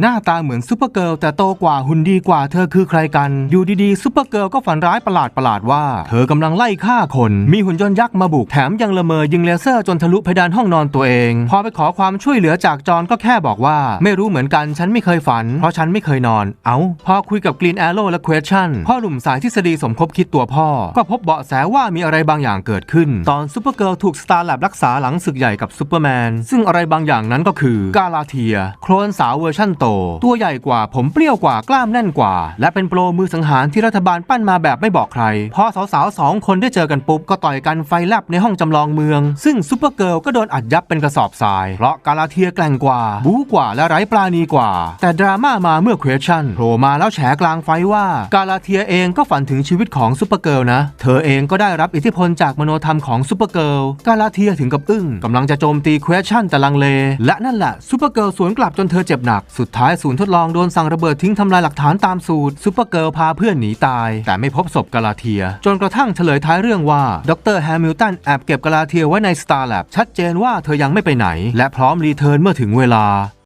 หน้าตาเหมือนซูเปอร์เกิร์ลแต่โตกว่าหุ่นดีกว่าเธอคือใครกัน อยู่ดีๆซูเปอร์เกิร์ลก็ฝันร้ายประหลาดประหลาดๆว่า เธอกำลังไล่ฆ่าคน มีหุ่นยนต์ยักษ์มาบุกแถมยังละเมอยิงเลเซอร์จนทะลุเพดานห้องนอนตัวเอง พอไปขอความช่วยเหลือจากจอห์นก็แค่บอกว่า ไม่รู้เหมือนกันฉันไม่เคยฝัน เพราะฉันไม่เคยนอน เอ้า พอคุยกับกรีนแอโร่และเควสชั่นพ่อหนุ่มสายทฤษฎีสมคบคิดตัวพ่อ ก็พบเบาะแสว่ามีอะไรบางอย่างเกิดขึ้น ตอนซูเปอร์เกิร์ลถูกสตาร์แลบรักษาหลังศึกใหญ่กับซูเปอร์แมนซึ่งอะไรบางอย่างนั้นก็คือกาลาเทีย โคลนสาวเวอร์ชั่นโตตัวใหญ่กว่าผมเปรี้ยวกว่ากล้ามแน่นกว่า และเป็นโปรมือสังหารที่รัฐบาลปั้นมาแบบไม่บอกใคร พอสาวๆสองคนได้เจอกันปุ๊บ ก็ต่อยกันไฟแลบในห้องจำลองเมือง ซึ่งซูเปอร์เกิร์ลก็โดนอัดยับเป็นกระสอบทราย เพราะกาลาเทียแกร่งกว่า บู๊กว่าและไร้ปราณีกว่า แต่ดราม่ามาเมื่อเควชั่นโผล่มาแล้วแฉกลางไฟว่ากาลาเทียเองก็ฝันถึงชีวิตของซูเปอร์เกิร์ลนะ เธอเองก็ได้รับอิทธิพลจากมโนธรรมของซูเปอร์เกิร์ลกาลาเทียถึงกับอึ้งกำลังจะโจมตีเควชั่นแต่ลังเล และนั่นแหละซูเปอร์เกิร์ลสวนกลับจนเธอเจ็บหนักสุดท้ายศูนย์ทดลองโดนสั่งระเบิดทิ้งทำลายหลักฐานตามสูตรซูเปอร์เกิร์ลพาเพื่อนหนีตาย แต่ไม่พบศพกาลาเทีย จนกระทั่งเฉลยท้ายเรื่องว่าดรแฮมิลตันแอบเก็บกาลาเทียไว้ในสตาร์แลบชัดเจนว่าเธอยังไม่ไปไหน และพร้อมรีเทิร์นเมื่อถึงเวลา